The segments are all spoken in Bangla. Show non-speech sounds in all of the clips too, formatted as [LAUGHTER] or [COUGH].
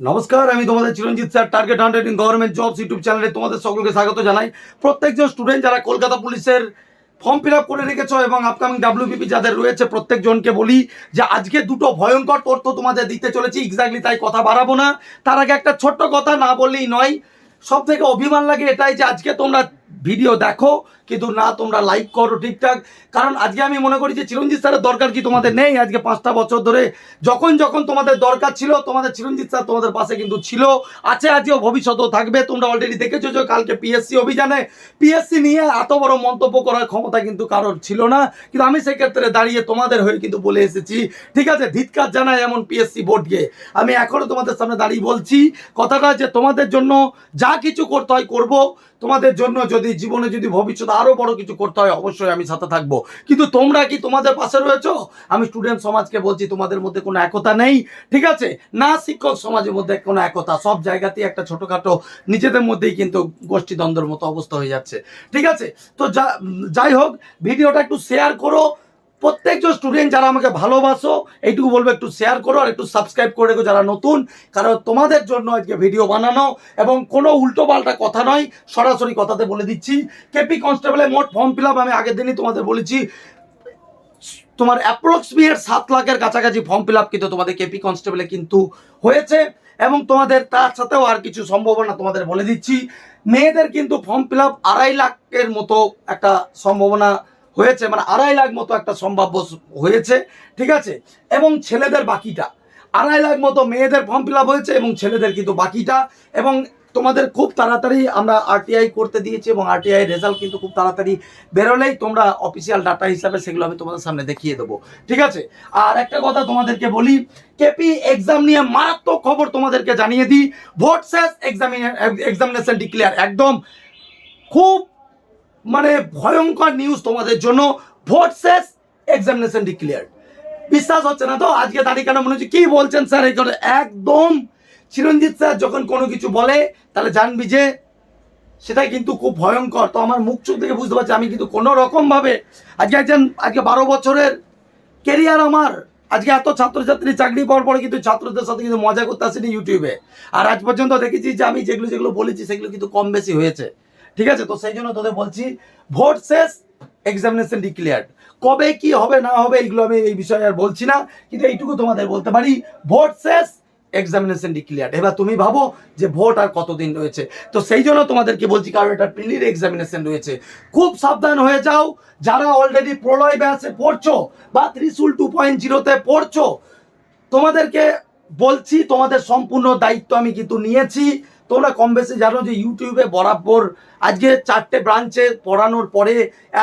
নমস্কার, আমি তোমাদের Chiranjit sir target hundred in government jobs YouTube চ্যানেলে তোমাদের সকলকে স্বাগত জানাই। প্রত্যেকজন স্টুডেন্ট যারা কলকাতা পুলিশের ফর্ম ফিল আপ করে রেখেছ এবং আপকামিং ডাব্লিউপিপি যাদের রয়েছে, প্রত্যেকজনকে বলি যে আজকে দুটো ভয়ঙ্কর তথ্য তোমাদের দিতে চলেছি এক্স্যাক্টলি তাই কথা বাড়াবো না। তার আগে একটা ছোট্ট কথা না বললেই নয় সব থেকে অভিমান লাগে এটাই যে আজকে তোমরা ভিডিও দেখো, কিন্তু না, তোমরা লাইক করো ঠিকঠাক। কারণ আজকে আমি মনে করি যে চিরঞ্জিত স্যারের দরকার কি তোমাদের নেই? আজকে পাঁচটা বছর ধরে যখন যখন তোমাদের দরকার ছিল, তোমাদের চিরঞ্জিত স্যার তোমাদের পাশে কিন্তু ছিল। আছে আজও ভবিষ্যতেও থাকবে। তোমরা অলরেডি দেখেছ যে কালকে পিএসসি অভিযানে। পিএসসি নিয়ে এত বড় মন্তব্য করার ক্ষমতা কিন্তু কারোর ছিল না। কিন্তু আমি সেক্ষেত্রে দাঁড়িয়ে তোমাদের হয়ে কিন্তু বলে এসেছি। ঠিক আছে, ধিৎকার জানাই এমন পিএসসি বোর্ডকে। আমি এখনও তোমাদের সামনে দাঁড়িয়ে বলছি, কথাটা যে তোমাদের জন্য যা কিছু করতে হয় করব। তোমাদের জন্য যদি জীবনে যদি ভবিষ্যতে আরও বড় কিছু করতে হয়, অবশ্যই আমি সাথে থাকব। কিন্তু তোমরা কি তোমাদের পাশে রয়েছ? আমি স্টুডেন্ট সমাজকে বলছি, তোমাদের মধ্যে কোনো একতা নেই, ঠিক আছে? না, শিক্ষক সমাজের মধ্যে কোনো একতা। সব জায়গাতেই একটা ছোটোখাটো, নিজেদের মধ্যেই কিন্তু গোষ্ঠীদ্বন্দ্বের মতো অবস্থা হয়ে যাচ্ছে, ঠিক আছে? তো যা যাই হোক, ভিডিওটা একটু শেয়ার করো প্রত্যেকজন স্টুডেন্ট যারা আমাকে ভালোবাসো, এইটুকু বলব, একটু শেয়ার করো আর একটু সাবস্ক্রাইব করে রেখো যারা নতুন। কারণ তোমাদের জন্য আজকে ভিডিও বানানো এবং কোনো উল্টো পাল্টা কথা নয়, সরাসরি কথাতে বলে দিচ্ছি। কেপি কনস্টেবলের মোট ফর্ম ফিল আমি আগের দিনই তোমাদের বলেছি, তোমার অ্যাপ্রক্সিমেট সাত লাখের কাছাকাছি ফর্ম ফিল আপ কিন্তু তোমাদের কেপি কনস্টেবলে কিন্তু হয়েছে এবং তোমাদের তার সাথেও আর কিছু সম্ভাবনা তোমাদের বলে দিচ্ছি। মেয়েদের কিন্তু ফর্ম ফিল আপ আড়াই লাখের মতো একটা সম্ভাবনা হয়েছে মানে আড়াই লাখ মতো একটা সম্ভাব্য হয়েছে, ঠিক আছে? এবং ছেলেদের বাকিটা, আড়াই লাখ মতো মেয়েদের ফর্ম ফিল হয়েছে এবং ছেলেদের কিন্তু বাকিটা, এবং তোমাদের খুব তাড়াতাড়ি আমরা আরটিআই করতে দিয়েছি এবং আরটিআই রেজাল্ট কিন্তু খুব তাড়াতাড়ি বেরোলেই তোমরা অফিসিয়াল ডাটা হিসাবে সেগুলো আমি তোমাদের সামনে দেখিয়ে দেবো, ঠিক আছে? আর একটা কথা তোমাদেরকে বলি কেপি এক্সাম নিয়ে মারাত্মক খবর তোমাদেরকে জানিয়ে দিই ভোট শেষ এক্সামিনে এক্সামিনেশন ডিক্লেয়ার একদম খুব মানে ভয়ঙ্কর নিউজ তোমাদের জন্য। ভোট শেষ এক্সামিনেশন ডিক্লেয়ার বিশ্বাস হচ্ছে না তো? আজকে তারিখ কেন মনে হচ্ছে? কি বলছেন স্যার এই একদম। চিরঞ্জিত স্যার যখন কোনো কিছু বলে, তাহলে জানবি যে সেটাই কিন্তু খুব ভয়ঙ্কর। তো আমার মুখ চোখ থেকে বুঝতে পারছি, আমি কিন্তু কোনো রকমভাবে আজকে একজন, আজকে বারো বছরের কেরিয়ার আমার। আজকে এত ছাত্রছাত্রী চাকরি পাওয়ার পরে কিন্তু ছাত্রদের সাথে কিন্তু মজা করতে আসেনি ইউটিউবে আর আজ পর্যন্ত দেখেছি যে আমি যেগুলো যেগুলো বলেছি, সেগুলো কিন্তু কম বেশি হয়েছে। ঠিক আছে? তো সেই জন্য তোদের বলছি, ভোট শেষ এক্সামিনেশন ডিক্লেয়ার্ড কবে কি হবে, না হবে এইগুলো আমি এই বিষয়ে আর বলছি না, কিন্তু এইটুকু তোমাদের বলতে পারি, ভোট শেষ এক্সামিনেশন ডিক্লেয়ার্ড এবার তুমি ভাবো যে ভোট আর কতদিন রয়েছে। তো সেই জন্য তোমাদেরকে বলছি, কারণ এটা প্রিলির এক্সামিনেশন রয়েছে। খুব সাবধান হয়ে যাও, যারা অলরেডি প্রলয় ব্যাসে পড়ছো, বা ত্রিশুল টু পয়েন্ট জিরোতে পড়ছো, তোমাদেরকে বলছি, তোমাদের সম্পূর্ণ দায়িত্ব আমি কিন্তু নিয়েছি। তোমরা কম বেশি জানো যে ইউটিউবে বরাবর আজকে চারটে ব্রাঞ্চে পড়ানোর পরে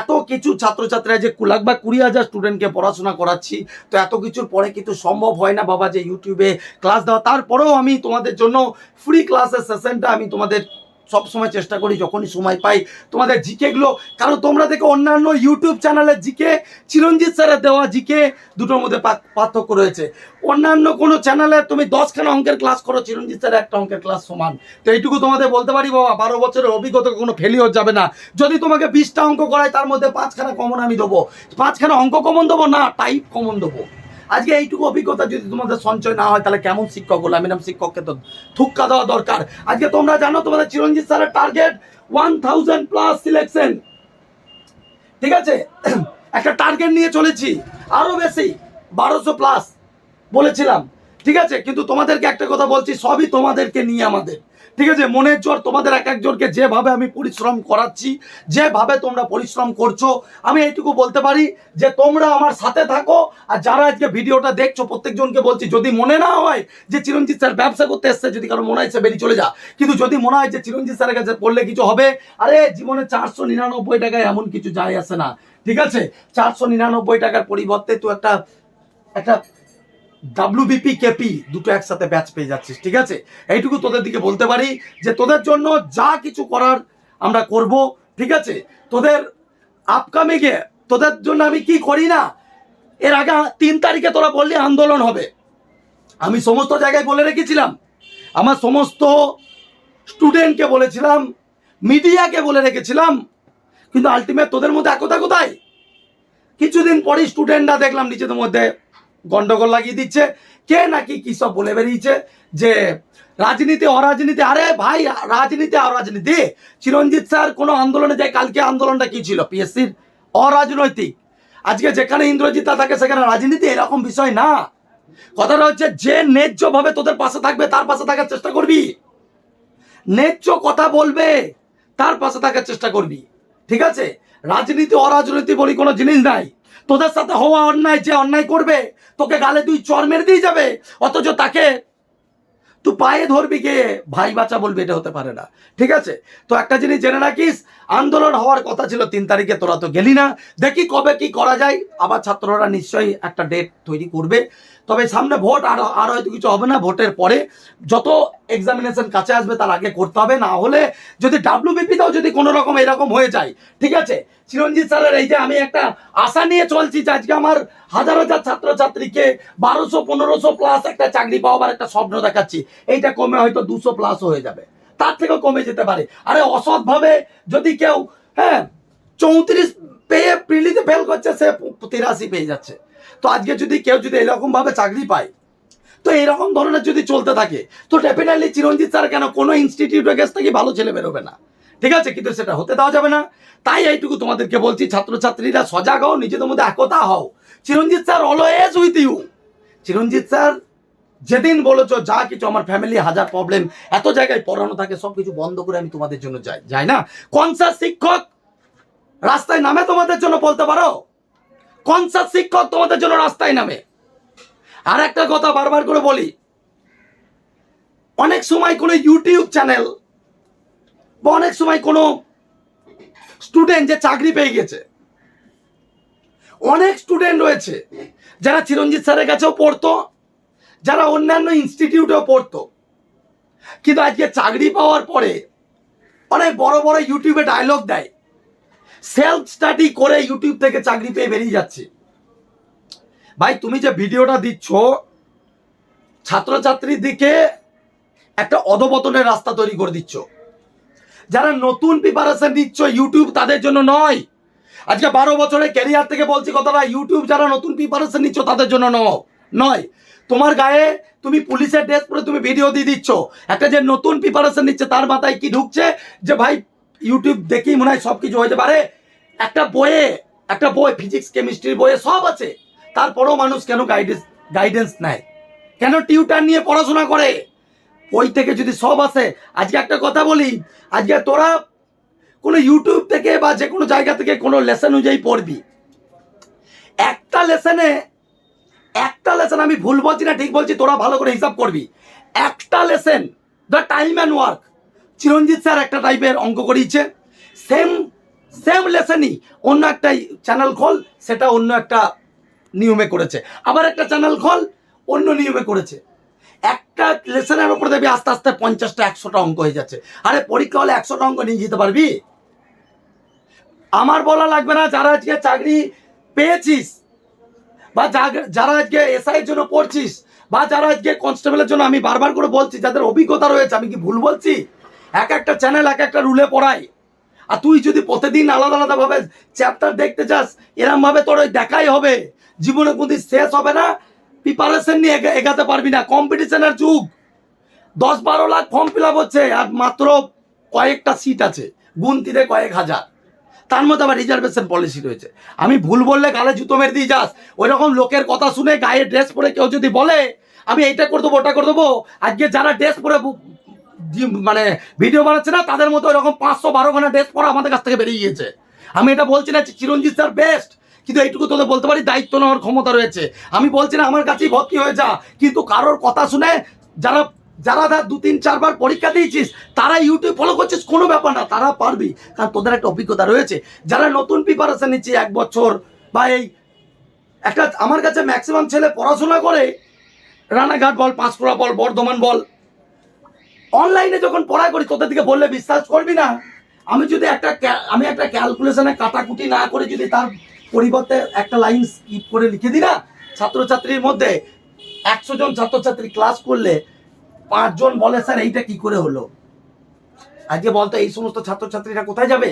এত কিছু ছাত্রছাত্রীরা যে কুলাক বা কুড়ি হাজার স্টুডেন্টকে পড়াশোনা করাচ্ছি, তো এত কিছুর পরে কিন্তু সম্ভব হয় না বাবা যে ইউটিউবে ক্লাস দেওয়া। তারপরেও আমি তোমাদের জন্য ফ্রি ক্লাসের সেশনটা আমি তোমাদের সব সময় চেষ্টা করি, যখনই সময় পাই। তোমাদের জিকেগুলো কারণ তোমরা দেখো অন্যান্য ইউটিউব চ্যানেলের জিকে, চিরঞ্জিত স্যারের দেওয়া জিকে দুটোর মধ্যে পার্থক্য রয়েছে। অন্যান্য কোনো চ্যানেলে তুমি দশখানা অঙ্কের ক্লাস করো, চিরঞ্জিত স্যারের একটা অঙ্কের ক্লাস সমান। তো এইটুকু তোমাদের বলতে পারি বাবা, বারো বছরের অভিজ্ঞতা কোনো ফেলিওর যাবে না। যদি তোমাকে বিশটা অঙ্ক করায়, তার মধ্যে পাঁচখানা কমন আমি দেবো। পাঁচখানা অঙ্ক কমন দেবো না টাইপ কমন দেবো। আজকে এইটুকু অভিজ্ঞতা যদি তোমাদের সঞ্চয় না হয়, তাহলে কেমন শিক্ষক হলো? আমি শিক্ষককে তো থুক্কা দেওয়া দরকার। আজকে তোমরা জানো, তোমাদের চিরঞ্জিত স্যারের target one thousand plus selection ঠিক আছে? [CLEARS THROAT] একটা টার্গেট নিয়ে চলেছি, আরও বেশি, বারোশো প্লাস বলেছিলাম। ঠিক আছে? কিন্তু তোমাদেরকে একটা কথা বলছি, সবই তোমাদেরকে নিয়ে আমাদের। ঠিক আছে, মনের জোর তোমাদের এক একজনকে যেভাবে আমি পরিশ্রম করাচ্ছি, যেভাবে তোমরা পরিশ্রম করছ, আমি এইটুকু বলতে পারি যে তোমরা আমার সাথে থাকো আর যারা আজকে ভিডিওটা দেখছ, প্রত্যেকজনকে বলছি, যদি মনে না হয় যে চিরঞ্জিত স্যার ব্যবসা করতে এসছে, যদি কারও মনে হয় সে বেরিয়ে চলে যা। কিন্তু যদি মনে হয় যে চিরঞ্জিত স্যারের কাছে পড়লে কিছু হবে, আরে জীবনে চারশো নিরানব্বই টাকায় এমন কিছু যায় আসে না। ঠিক আছে? চারশো নিরানব্বই টাকার পরিবর্তে তুই একটা একটা ডাব্লিউবিপি কেপি দুটো একসাথে ব্যাচ পেয়ে যাচ্ছিস, ঠিক আছে? এইটুকু তোদের দিকে বলতে পারি যে তোদের জন্য যা কিছু করার আমরা করব, ঠিক আছে? তোদের আপকামিংয়ে তোদের জন্য আমি কি করি না, এর আগে তিন তারিখে তোরা বললি আন্দোলন হবে। আমি সমস্ত জায়গায় বলে রেখেছিলাম। আমার সমস্ত স্টুডেন্টকে বলেছিলাম মিডিয়াকে বলে রেখেছিলাম, কিন্তু আলটিমেট তোদের মধ্যে একতা কোথায়? কিছুদিন পরেই স্টুডেন্টরা দেখলাম নিজেদের মধ্যে গন্ডগোল লাগিয়ে দিচ্ছে। কে নাকি কি সব বলে বেরিয়েছে যে রাজনীতি, অরাজনীতি, আরে ভাই, রাজনীতি, অরাজনীতি। চিরঞ্জিত স্যার, কোনো আন্দোলনে যায়, কালকে আন্দোলনটা কি ছিল? পিএসসির? অরাজনৈতিক। আজকে যেখানে ইন্দ্রজিৎ থাকে সেখানে রাজনীতি এরকম বিষয় না। কথাটা হচ্ছে যে ন্যায্যভাবে তোদের পাশে থাকবে, তার পাশে থাকার চেষ্টা করবি। ন্যায্য কথা বলবে, তার পাশে থাকার চেষ্টা করবি। ঠিক আছে? রাজনীতি, অরাজনীতি বলি কোনো জিনিস নাই। তোদের সাথে হওয়া অন্যায় যে অন্যায় করবে, তোকে গালে তুই চর মেরে দিয়ে যাবে, অথচ তাকে তুই পায়ে ধরবি গিয়ে, ভাই বাচ্চা বলবি, এটা হতে পারে না। ঠিক আছে? তো একটা জিনিস জেনে রাখিস, আন্দোলন হওয়ার কথা ছিল তিন তারিখে, তোরা তো গেলি না। দেখি কবে কি করা যায়। আবার ছাত্ররা নিশ্চয়ই একটা ডেট তৈরি করবে। তবে সামনে ভোট, আর আর হয়তো কিছু হবে না ভোটের পরে। যত এক্সামিনেশন কাছে আসবে, তার আগে করতে হবে। না হলে যদি ডাব্লিউবিপিতেও যদি কোনো রকম এরকম হয়ে যায়, ঠিক আছে? চিরঞ্জিত স্যারের এই যে আমি একটা আশা নিয়ে চলছি যে আজকে আমার হাজার হাজার ছাত্রছাত্রীকে বারোশো, পনেরোশো প্লাস একটা চাকরি পাওয়ার একটা স্বপ্ন দেখাচ্ছি। এইটা কমে হয়তো দুশো প্লাস হয়ে যাবে। তার থেকেও কমে যেতে পারে। আরে অসৎভাবে যদি কেউ হ্যাঁ চৌত্রিশ পেয়ে প্রিলিতে ফেল করছে, সে তিরাশি পেয়ে যাচ্ছে। তো আজকে যদি কেউ যদি এরকম ভাবে চাকরি পায়, তো এরকম ধরনের যদি চলতে থাকে, তো ডেফিনেটলি চিরঞ্জিত স্যার কেন কোনো ইনস্টিটিউটের কাছ থেকে ভালো ছেলে বেরোবে না? ঠিক আছে, কিন্তু সেটা হতে দেওয়া যাবে না। তাই এইটুকু তোমাদেরকে বলছি, ছাত্রছাত্রীরা সজাগ হও, নিজেদের মধ্যে একতা হও। Chiranjit sir always with you Chiranjit sir, যেদিন বলেছ যা কিছু, আমার ফ্যামিলি হাজার প্রবলেম এত জায়গায় পড়ানো থাকে সব কিছু বন্ধ করে আমি তোমাদের জন্য যাই। যাই না? কনসা শিক্ষক? রাস্তায় নামে তোমাদের জন্য বলতে পারো? কনসা শিক্ষক তোমাদের জন্য রাস্তায় নামে। আর একটা কথা বারবার করে বলি, অনেক সময় কোনো ইউটিউব চ্যানেল বা অনেক সময় কোনো স্টুডেন্ট যে চাকরি পেয়ে গেছে, অনেক স্টুডেন্ট রয়েছে যারা চিরঞ্জিত স্যারের কাছেও পড়তো, যারা অন্যান্য ইনস্টিটিউটেও পড়তো। কিন্তু আজকে চাকরি পাওয়ার পরে অনেক বড় বড় ইউটিউবে ডায়লগ দেয়। সেলফ স্টাডি করে ইউটিউব থেকে চাকরি পেয়ে বেরিয়ে যাচ্ছে। ভাই, তুমি যে ভিডিওটা দিচ্ছ, ছাত্রছাত্রীর দিকে একটা অধপতনের রাস্তা তৈরি করে দিচ্ছ। যারা নতুন প্রিপারেশন নিচ্ছ, ইউটিউব তাদের জন্য নয়। আজকে বারো বছরের ক্যারিয়ার থেকে বলছি কথাটা, ইউটিউব যারা নতুন প্রিপারেশন নিচ্ছ, তাদের জন্য নয়। তোমার গায়ে তুমি পুলিশের ড্রেস পরে তুমি ভিডিও দিয়ে দিচ্ছ। একটা যে নতুন প্রিপারেশন নিচ্ছে, তার মাথায় কি ঢুকছে? যে ভাই ইউটিউব দেখেই মনে হয় সব কিছু হতে পারে। একটা বইয়ে, একটা বই ফিজিক্স কেমিস্ট্রির বইয়ে সব আছে। তারপরেও মানুষ কেন গাইডেন্স গাইডেন্স নেয়? কেন টিউটার নিয়ে পড়াশোনা করে? ওই থেকে যদি সব আসে, আজকে একটা কথা বলি, আজকে তোরা কোনো ইউটিউব থেকে বা যে কোনো জায়গা থেকে কোনো লেসন অনুযায়ী পড়বি। একটা লেসনে একটা লেসন আমি ভুল বলছি না, ঠিক বলছি, তোরা ভালো করে হিসাব করবি। একটা lesson the time and work Chiranjit sir একটা টাইপের অঙ্ক করিয়েছে। সেম সেম লেসনই অন্য একটা চ্যানেল খোল সেটা অন্য একটা নিয়মে করেছে। আবার একটা চ্যানেল খোল অন্য নিয়মে করেছে। একটা লেসনের উপর দেখবি আস্তে আস্তে পঞ্চাশটা, একশোটা অঙ্ক হয়ে যাচ্ছে। আরে পরীক্ষা হলে একশোটা অঙ্ক নিয়ে যেতে পারবি? আমার বলা লাগবে না, যারা আজকে চাকরি পেয়েছিস, বা যারা আজকে এসআই এর জন্য পড়ছিস, বা যারা আজকে কনস্টেবলের জন্য আমি বারবার করে বলছি, যাদের অভিজ্ঞতা রয়েছে, আমি কি ভুল বলছি? এক একটা চ্যানেল এক একটা রুলে পড়াই আর তুই যদি প্রতিদিন আলাদা আলাদাভাবে চ্যাপ্টার দেখতে চাস, এরম ভাবে তোর ওই দেখাই হবে। জীবনে কোনদিন শেষ হবে না। প্রিপারেশন নিয়ে এগা- এগাতে পারবি না। কম্পিটিশনের যুগ। দশ বারো লাখ ফর্ম ফিল হচ্ছে, আর মাত্র কয়েকটা সিট আছে। গুনতিতে কয়েক হাজার। তার মধ্যে আবার রিজার্ভেশন পলিসি রয়েছে। আমি ভুল বললে গালে জুতো মেরে দিয়ে যাস। ওই রকম লোকের কথা শুনে গায়ে ড্রেস পরে কেউ যদি বলে, আমি এইটা করে দেবো, ওটা করে দেবো। আজকে যারা ড্রেস পরে মানে ভিডিও বানাচ্ছে না, তাদের মতো এরকম পাঁচশো বারো ঘণ্টা ড্রেস পরা আমাদের কাছ থেকে বেরিয়ে গিয়েছে। আমি এটা বলছি না চিরঞ্জিত স্যার বেস্ট কিন্তু এইটুকু তোদের বলতে পারি, দায়িত্ব নেওয়ার ক্ষমতা রয়েছে। আমি বলছি না আমার কাছেই ভর্তি হয়ে যা, কিন্তু কারোর কথা শুনে যারা যারা ধর দু, তিন চারবার পরীক্ষা দিয়েছিস, তারা ইউটিউব ফলো করছিস, কোনো ব্যাপার না, তারা পারবি। কারণ তোদের একটা অভিজ্ঞতা রয়েছে। যারা নতুন প্রিপারেশন নিচ্ছে এক বছর, বা এই একটা, আমার কাছে ম্যাক্সিমাম ছেলে পড়াশোনা করে, রানাঘাট বল, পাঁশকুড়া বল, বর্ধমান বল অনলাইনে যখন পড়া করি, তোদের দিকে বললে বিশ্বাস করবি না? আমি যদি একটা আমি একটা ক্যালকুলেশনে কাটাকুটি না করে যদি তার পরিবর্তে একটা লাইন স্কিপ করে লিখে দিই না, ছাত্রছাত্রীর মধ্যে একশো জন ছাত্রছাত্রী ক্লাস করলে পাঁচজন বলে, স্যার, এইটা কি করে হলো? আজকে বলতো, এই সমস্ত ছাত্রছাত্রীরা কোথায় যাবে?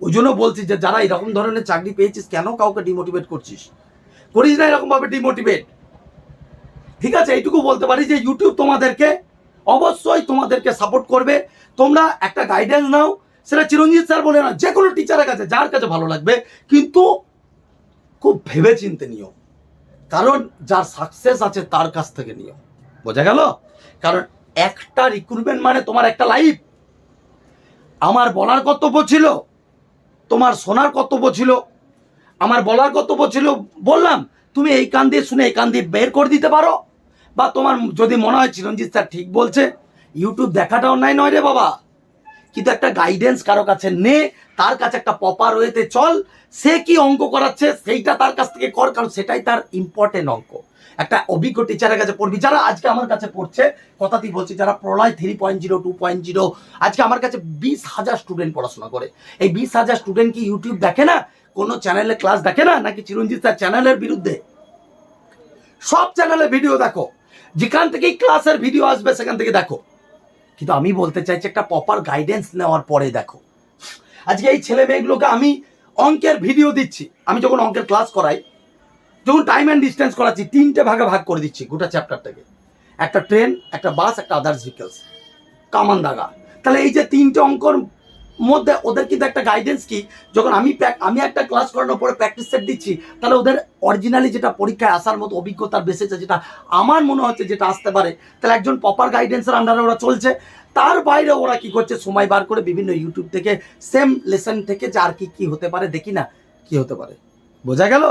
ওই জন্য বলছি যে, যারা এরকম ধরনের চাকরি পেয়েছিস, কেন কাউকে ডিমোটিভেট করছিস? করিস না এরকমভাবে ডিমোটিভেট ঠিক আছে, এইটুকু বলতে পারি যে ইউটিউব তোমাদেরকে অবশ্যই তোমাদেরকে সাপোর্ট করবে। তোমরা একটা গাইডেন্স নাও, সেটা চিরঞ্জিত স্যার বলে না, যে কোনো টিচারের কাছে, যার কাছে ভালো লাগবে, কিন্তু খুব ভেবে চিনতে নিও। কারণ যার সাকসেস আছে, তার কাছ থেকে নিও। বোঝা গেল? কারণ একটা রিক্রুটমেন্ট মানে তোমার একটা লাইফ আমার বলার কর্তব্য ছিল, তোমার শোনার কর্তব্য ছিল, আমার বলার কর্তব্য ছিল, বললাম, তুমি এই কান দিয়ে শুনে, এই কান দিয়ে বের করে দিতে পারো। বা তোমার যদি মনে হয় চিরঞ্জিত স্যার ঠিক বলছে ইউটিউব দেখাটা অন্যায় নয় রে বাবা। কিন্তু একটা গাইডেন্স কারও কাছে নে, তার কাছে একটা পপার ওয়েতে চল, সে কি অঙ্ক করাচ্ছে সেইটা তার কাছ থেকে কর, কারণ সেটাই তার ইম্পর্টেন্ট অঙ্ক। একটা অভিজ্ঞ টিচারের কাছে পড়বি, যারা আজকে আমার কাছে পড়ছে, কথাতেই বলছি, যারা Pralay three point zero two point zero আজকে আমার কাছে বিশ হাজার স্টুডেন্ট পড়াশোনা করে। এই বিশ হাজার স্টুডেন্ট কি ইউটিউব দেখে না? কোনো চ্যানেলে ক্লাস দেখে না? নাকি চিরঞ্জিত স্যার চ্যানেলের বিরুদ্ধে? সব চ্যানেলে ভিডিও দেখো। যেখান থেকেই ক্লাসের ভিডিও আসবে, সেখান থেকে দেখো। কিন্তু আমি বলতে চাইছি, একটা প্রপার গাইডেন্স নেওয়ার পরে দেখো। আজকে এই ছেলে মেয়েগুলোকে আমি অঙ্কের ভিডিও দিচ্ছি। আমি যখন অঙ্কের ক্লাস করাই, যখন টাইম অ্যান্ড ডিস্টেন্স করাচ্ছি, তিনটে ভাগে ভাগ করে দিচ্ছি গোটা চ্যাপ্টারটাকে একটা ট্রেন একটা বাস একটা আদার্স ভেহিকেলস কামান দাগা তাহলে এই যে তিনটে অঙ্কর মধ্যে ওদের কিন্তু একটা গাইডেন্স কি, যখন আমি আমি একটা ক্লাস করানোর পরে প্র্যাকটিস সেট দিচ্ছি, তাহলে ওদের অরিজিনালি যেটা পরীক্ষায় আসার মতো অভিজ্ঞতার বেসেছে যেটা আমার মনে হচ্ছে যেটা আসতে পারে, তাহলে একজন প্রপার গাইডেন্সের আন্ডারে ওরা চলছে। তার বাইরে ওরা কি করছে, সময় বার করে বিভিন্ন ইউটিউব থেকে সেম লেসন থেকে যে আর কি কী হতে পারে, দেখি না কি হতে পারে। বোঝা গেল?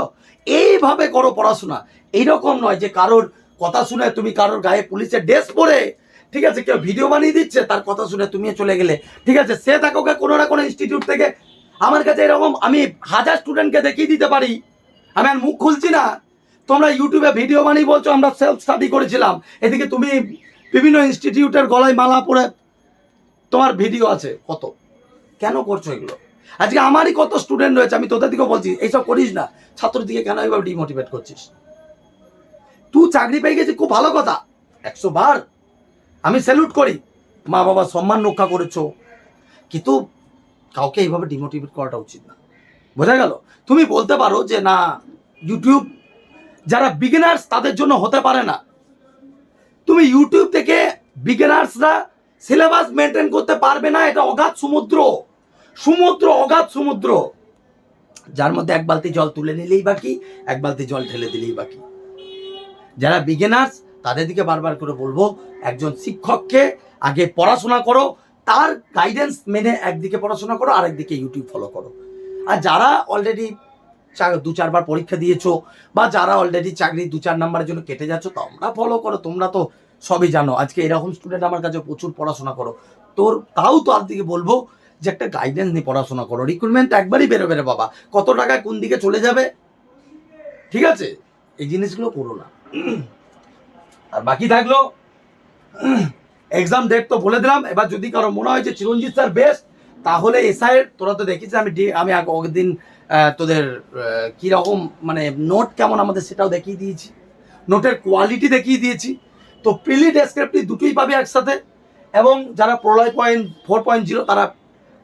এইভাবে করো পড়াশোনা। এইরকম নয় যে কারোর কথা শুনে তুমি কারোর গায়ে পুলিশের ড্রেস পরে ঠিক আছে, কেউ ভিডিও বানিয়ে দিচ্ছে, তার কথা শুনে তুমিও চলে গেলে। ঠিক আছে, সে থাকুক কোনো না কোনো ইনস্টিটিউট থেকে। আমার কাছে এরকম, আমি হাজার স্টুডেন্টকে দেখিয়ে দিতে পারি। আমি আর মুখ খুলছি না। তোমরা ইউটিউবে ভিডিও বানিয়ে বলছো, আমরা সেলফ স্টাডি করেছিলাম। এদিকে তুমি বিভিন্ন ইনস্টিটিউটের গলায় মালা পরে তোমার ভিডিও আছে। কত? কেন করছ এগুলো? আজকে আমারই কত স্টুডেন্ট রয়েছে, আমি তোদের দিকেও বলছি, এইসব করিস না। ছাত্র দিকে কেন এইভাবে ডিমোটিভেট করছিস? তুই চাকরি পেয়ে গেছিস, খুব ভালো কথা। একশো বার। আমি স্যালুট করি। মা বাবা সম্মান রক্ষা করেছ। কিন্তু কাউকে এইভাবে ডিমোটিভেট করাটা উচিত না। বোঝা গেল? তুমি বলতে পারো যে না ইউটিউব যারা বিগিনার্স তাদের জন্য হতে পারে না। তুমি ইউটিউব থেকে বিগিনার্সরা সিলেবাস মেনটেন করতে পারবে না, এটা অগাধ সমুদ্র। সমুদ্র, অগাধ সমুদ্র। যার মধ্যে এক বালতি জল তুলে নিলেই বাকি, এক বালতি জল ঢেলে দিলেই বাকি। যারা বিগিনার্স তাদের দিকে বারবার করে বলব, একজন শিক্ষককে আগে পড়াশোনা করো, তার গাইডেন্স মেনে একদিকে পড়াশোনা করো আর একদিকে ইউটিউব ফলো করো। আর যারা অলরেডি দু চারবার পরীক্ষা দিয়েছ, বা যারা অলরেডি চাকরি দু চার নাম্বারের জন্য কেটে যাচ্ছ, তোমরা ফলো করো, তোমরা তো সবই জানো। আজকে এরকম স্টুডেন্ট আমার কাছে প্রচুর পড়াশোনা করো। তোর, তাও তো আর দিকে বলব যে একটা গাইডেন্স নিয়ে পড়াশোনা করো। রিক্রুটমেন্ট একবারই বেরোবে রে বাবা। কত টাকায় কোন দিকে চলে যাবে? ঠিক আছে? এই জিনিসগুলো করো না। আর বাকি থাকল [CLEARS THROAT] এক্সাম ডেট তো বলে দিলাম। এবার যদি কারও মনে হয় যে চিরঞ্জিত স্যার বেস্ট তাহলে এসআইয়ের তোরা তো দেখিস, আমি আমি আগ- আগের দিন তোদের কীরকম মানে নোট কেমন আমাদের সেটাও দেখিয়ে দিয়েছি। নোটের কোয়ালিটি দেখিয়ে দিয়েছি। তো প্রিলি ডেসক্রিপটিভ দুটোই পাবে একসাথে। এবং যারা Pralay point four point zero তারা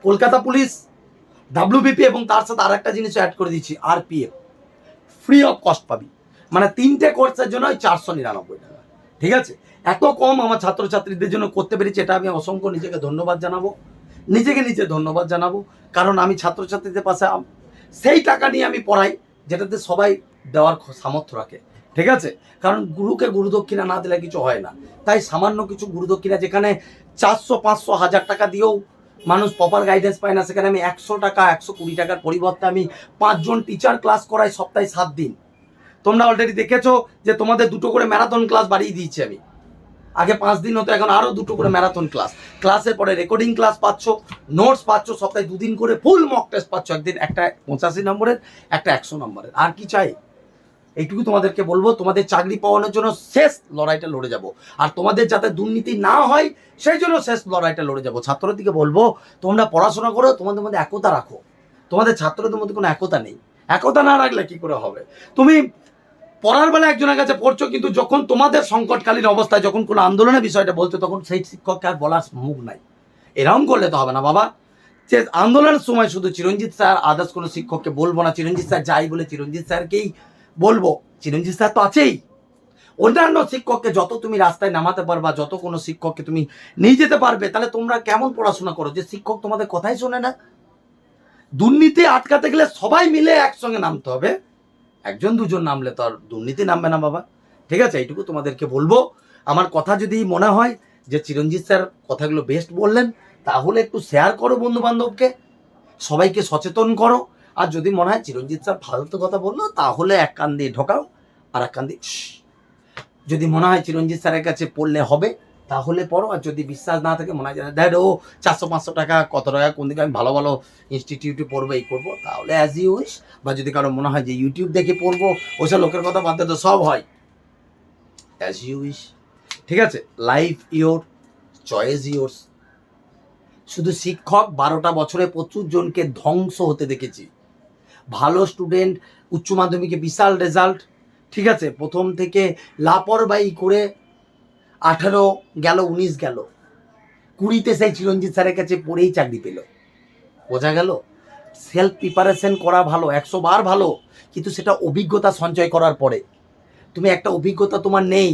কলকাতা পুলিশ ডাব্লিউবিপি এবং তার সাথে আর একটা জিনিস অ্যাড করে দিচ্ছি আরপিএফ ফ্রি অফ কস্ট পাবি। মানে তিনটে কোর্সের জন্য ওই চারশো নিরানব্বই টাকা। ঠিক আছে? এত কম আমার ছাত্রছাত্রীদের জন্য করতে পেরেছি, এটা আমি অসংখ্য নিজেকে ধন্যবাদ জানাব। নিজেকে নিজে ধন্যবাদ জানাব, কারণ আমি ছাত্রছাত্রীদের পাশে সেই টাকা নিয়ে আমি পড়াই, যেটাতে সবাই দেওয়ার সামর্থ্য রাখে। ঠিক আছে? কারণ গুরুকে গুরুদক্ষিণা না দিলে কিছু হয় না। তাই সামান্য কিছু গুরুদক্ষিণা যেখানে চারশো, পাঁচশো, হাজার টাকা দিয়েও মানুষ প্রপার গাইডেন্স পায় না, সেখানে আমি একশো টাকা, একশো কুড়ি টাকার পরিবর্তে আমি পাঁচজন টিচার ক্লাস করাই সপ্তাহে সাত দিন। তোমরা অলরেডি দেখেছ যে তোমাদের দুটো করে ম্যারাথন ক্লাস বাড়িয়ে দিয়েছি আমি। আগে পাঁচ দিন হতো, এখন আরও দুটো করে ম্যারাথন ক্লাস ক্লাসের পরে রেকর্ডিং ক্লাস পাচ্ছ নোটস পাচ্ছ, সপ্তাহে দুদিন করে ফুল মক টেস্ট পাচ্ছ। একদিন একটা পঁচাশি নম্বরের, একটা একশো নম্বরের। আর কি চাই? এইটুকু তোমাদেরকে বলব, তোমাদের চাকরি পাওয়ানোর জন্য শেষ লড়াইটা লড়ে যাব। আর তোমাদের যাতে দুর্নীতি না হয়, সেই জন্য শেষ লড়াইটা লড়ে যাব। ছাত্রদের দিকে বলব, তোমরা পড়াশোনা করো, তোমাদের মধ্যে একতা রাখো। তোমাদের ছাত্রদের মধ্যে কোনো একতা নেই। একতা না রাখলে কি করে হবে? তুমি পড়ার বেলা একজনের কাছে পড়ছো, কিন্তু যখন তোমাদের সংকটকালীন অবস্থায় যখন কোনো আন্দোলনের বিষয়টা বলছো, তখন সেই শিক্ষককে আর বলার মুখ নাই। এরকম করলে তো হবে না, বাবা। যে আন্দোলনের সময় শুধু চিরঞ্জিত স্যার, আদার্স কোনো শিক্ষককে বলব না। চিরঞ্জিত স্যার যাই বলে, চিরঞ্জিত স্যারকেই বলব। চিরঞ্জিত স্যার তো আছেই। অন্যান্য শিক্ষককে যত তুমি রাস্তায় নামাতে পারবা, যত কোনো শিক্ষককে তুমি নিয়ে যেতে পারবে, তাহলে তোমরা কেমন পড়াশোনা করো? যে শিক্ষক তোমাদের কথাই শোনে না। দুর্নীতি আটকাতে গেলে সবাই মিলে একসঙ্গে নামতে হবে। একজন দুজন নামলে তো আর দুর্নীতি নামবে না বাবা। ঠিক আছে, এইটুকু তোমাদেরকে বলব। আমার কথা যদি মনে হয় যে চিরঞ্জিত স্যার কথাগুলো বেস্ট বললেন, তাহলে একটু শেয়ার করো বন্ধু বান্ধবকে সবাইকে সচেতন করো। আর যদি মনে হয় চিরঞ্জিত স্যার ফালতু কথা বলল, তাহলে এক কান দিয়ে ঢোকাও আর এক কান দিয়ে যদি মনে হয় চিরঞ্জিত স্যারের কাছে পড়লে হবে তাহলে পড়ো, আর যদি বিশ্বাস না থাকে, মনে হয় দেখ ও চারশো, পাঁচশো টাকা, কত টাকা, কোন দিকে আমি ভালো ভালো ইনস্টিটিউটে পড়ব, এই করব? তাহলে অ্যাজ ইউ উইশ বা যদি কারও মনে হয় যে ইউটিউব দেখে পড়ব, ওইসব লোকের কথা বাদ তো সব হয়। অ্যাজ ইউ উইশ ঠিক আছে? লাইফ ইয়োর চয়েস ইয়োর্স শুধু শিক্ষক বারোটা বছরে প্রচুর জনকে ধ্বংস হতে দেখেছি। ভালো স্টুডেন্ট উচ্চ মাধ্যমিকে বিশাল রেজাল্ট ঠিক আছে? প্রথম থেকে লাপরবাহি করে আঠারো গেল, উনিশ গেল। কুড়িতে সেই চিরঞ্জিত স্যারের কাছে পড়েই চাকরি পেল। বোঝা গেল? সেলফ প্রিপারেশন করা ভালো, একশো বার ভালো, কিন্তু সেটা অভিজ্ঞতা সঞ্চয় করার পরে। তুমি একটা অভিজ্ঞতা তোমার নেই।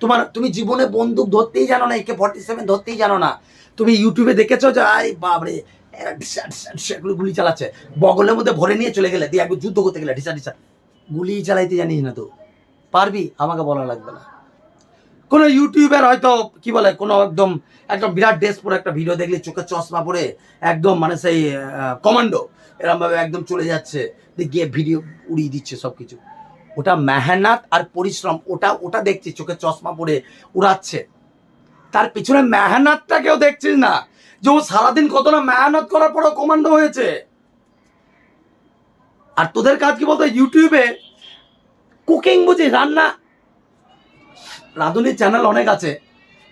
তোমার, তুমি জীবনে বন্দুক ধরতেই জানো না, একে ফর্টি সেভেন ধরতেই জানো না। তুমি ইউটিউবে দেখেছ যে আই বাবরে গুলি চালাচ্ছে। বগলের মধ্যে ভরে নিয়ে চলে গেলে, দিয়ে একবার যুদ্ধ করতে গেলে, ঢিসা ঢিসা। গুলি চালাইতে জানিস না তো। পারবি? আমাকে বলা লাগবে না। কোনো ইউটিউবের হয়তো, কি বলে, কোনো একদম একদম বিরাট ড্রেস পরে একটা ভিডিও দেখলে চোখে চশমা পরে একদম মানে সেই কমান্ডো এরমভাবে একদম চলে যাচ্ছে গিয়ে ভিডিও উড়িয়ে দিচ্ছে সব কিছু ওটা মেহনত আর পরিশ্রম, ওটা ওটা দেখছি, চোখে চশমা পরে উড়াচ্ছে। তার পিছনে মেহনতটা কেউ দেখছিস না, যে ও সারাদিন কতটা মেহনত করার পরও কমান্ডো হয়েছে। আর তোদের কাজ কি বলতো ইউটিউবে কুকিং বুঝি, রান্না রাঁধুনির চ্যানেল অনেক আছে।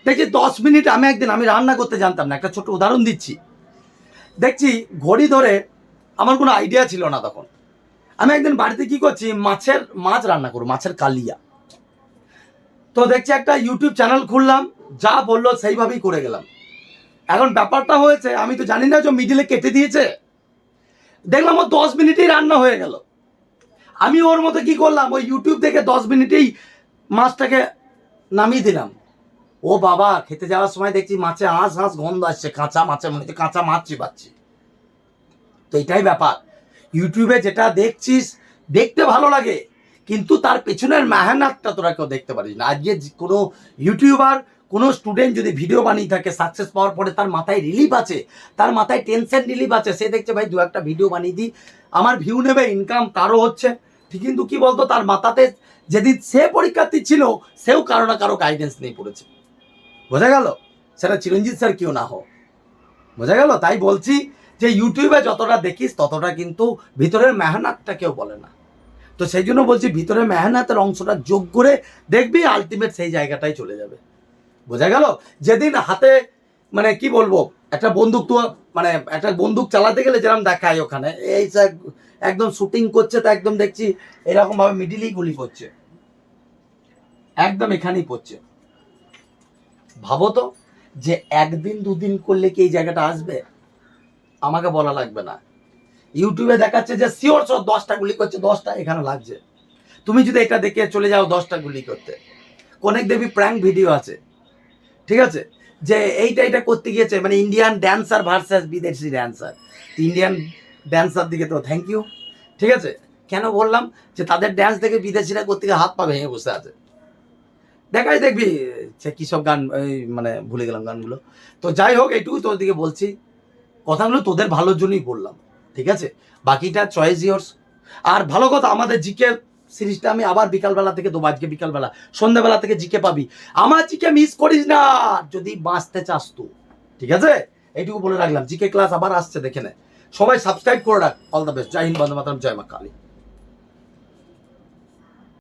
দেখছি দশ মিনিট আমি একদিন আমি রান্না করতে জানতাম না, একটা ছোট উদাহরণ দিচ্ছি। দেখছি ঘড়ি ধরে আমার কোনো আইডিয়া ছিল না তখন। আমি একদিন বাড়িতে কি করছি, মাছের মাছ রান্না করব, মাছের কালিয়া। তো দেখছি একটা ইউটিউব চ্যানেল খুললাম, যা বলল সেইভাবেই করে গেলাম। এখন ব্যাপারটা হয়েছে, আমি তো জানি না যে মিডিলে কেটে দিয়েছে। দেখলাম ও দশ মিনিটেই রান্না হয়ে গেল। আমি ওর মতো কি করলাম, ওই ইউটিউব থেকে দশ মিনিটেই মাছটাকে নামিয়ে দিলাম। ও বাবা, খেতে যাওয়ার সময় দেখছি মাছে হাঁস হাঁস গন্ধ আসছে, কাঁচা মাছের মনে হচ্ছে কাঁচা মাছ চিবাচ্ছি। তো এটাই ব্যাপার। ইউটিউবে যেটা দেখছিস, দেখতে ভালো লাগে, কিন্তু তার পেছনের মেহনাতটা তোরা কেউ দেখতে পারিস না। আজকে কোনো ইউটিউবার, কোনো স্টুডেন্ট যদি ভিডিও বানিয়ে থাকে সাকসেস পাওয়ার পরে তার মাথায় রিলিফ আছে, তার মাথায় টেনশন রিলিফ আছে, সে দেখছে, ভাই, দু একটা ভিডিও বানিয়ে দিই। আমার ভিউ নেবে ইনকাম তারও হচ্ছে, কিন্তু কি বলতো, তার মাথাতে যেদিন সে পরীক্ষার্থী ছিল, সেও কারও না কারও গাইডেন্স নিয়ে পড়েছে। বোঝা গেল? সেটা চিরঞ্জিত স্যার কেউ না হোক। বোঝা গেল? তাই বলছি যে ইউটিউবে যতটা দেখিস, ততটা কিন্তু ভিতরের মেহনাতটা কেউ বলে না। তো সেই জন্য বলছি ভিতরে মেহনাতের অংশটা যোগ করে দেখবি আলটিমেট সেই জায়গাটাই চলে যাবে। বোঝা গেল? যেদিন হাতে মানে কি বলব, একটা বন্দুক তো মানে একটা বন্দুক চালাতে গেলে যেরকম দেখায় ওখানে, এই একদম শুটিং করছে তো একদম দেখছি এরকম ভাবে মিডিলেই গুলি করছে। একদম এখানেই পড়ছে ভাবো তো যে একদিন, দুদিন করলে কি এই জায়গাটা আসবে? আমাকে বলা লাগবে না। ইউটিউবে দেখাচ্ছে যে শিওর সব দশটা গুলি করছে, দশটা এখানে লাগছে। তুমি যদি এটা দেখে চলে যাও দশটা গুলি করতে। অনেক দেবী প্র্যাঙ্ক ভিডিও আছে। ঠিক আছে? যে এইটা এটা করতে গিয়েছে মানে ইন্ডিয়ান ড্যান্সার ভার্সাস বিদেশি ড্যান্সার ইন্ডিয়ান ড্যান্সার দিকে তো থ্যাংক ইউ ঠিক আছে? কেন বললাম? যে তাদের ড্যান্স দেখে বিদেশিরা করতে হাত পা ভেঙে বসে আছে? দেখাই দেখবি, সে কী সব গান মানে ভুলে গেলাম গানগুলো। তো যাই হোক এইটুকু তোর দিকে বলছি। কথাগুলো তোদের ভালোর জন্যই বললাম, ঠিক আছে? বাকিটা চয়েস ইয়োর্স আর ভালো কথা, আমাদের জিকে সিরিজটা আমি আবার বিকালবেলা থেকে দেবো, আজকে বিকালবেলা। সন্ধ্যাবেলা থেকে জিকে পাবি। আমার জিকে মিস করিস না, যদি বাঁচতে চাস তো ঠিক আছে? এইটুকু বলে রাখলাম। জিকে ক্লাস আবার আসছে, দেখে নে। সবাই সাবস্ক্রাইব করে রাখ। অল দ্য বেস্ট জয় হিন্দ বন্দে মাতারাম জয় মা কালী।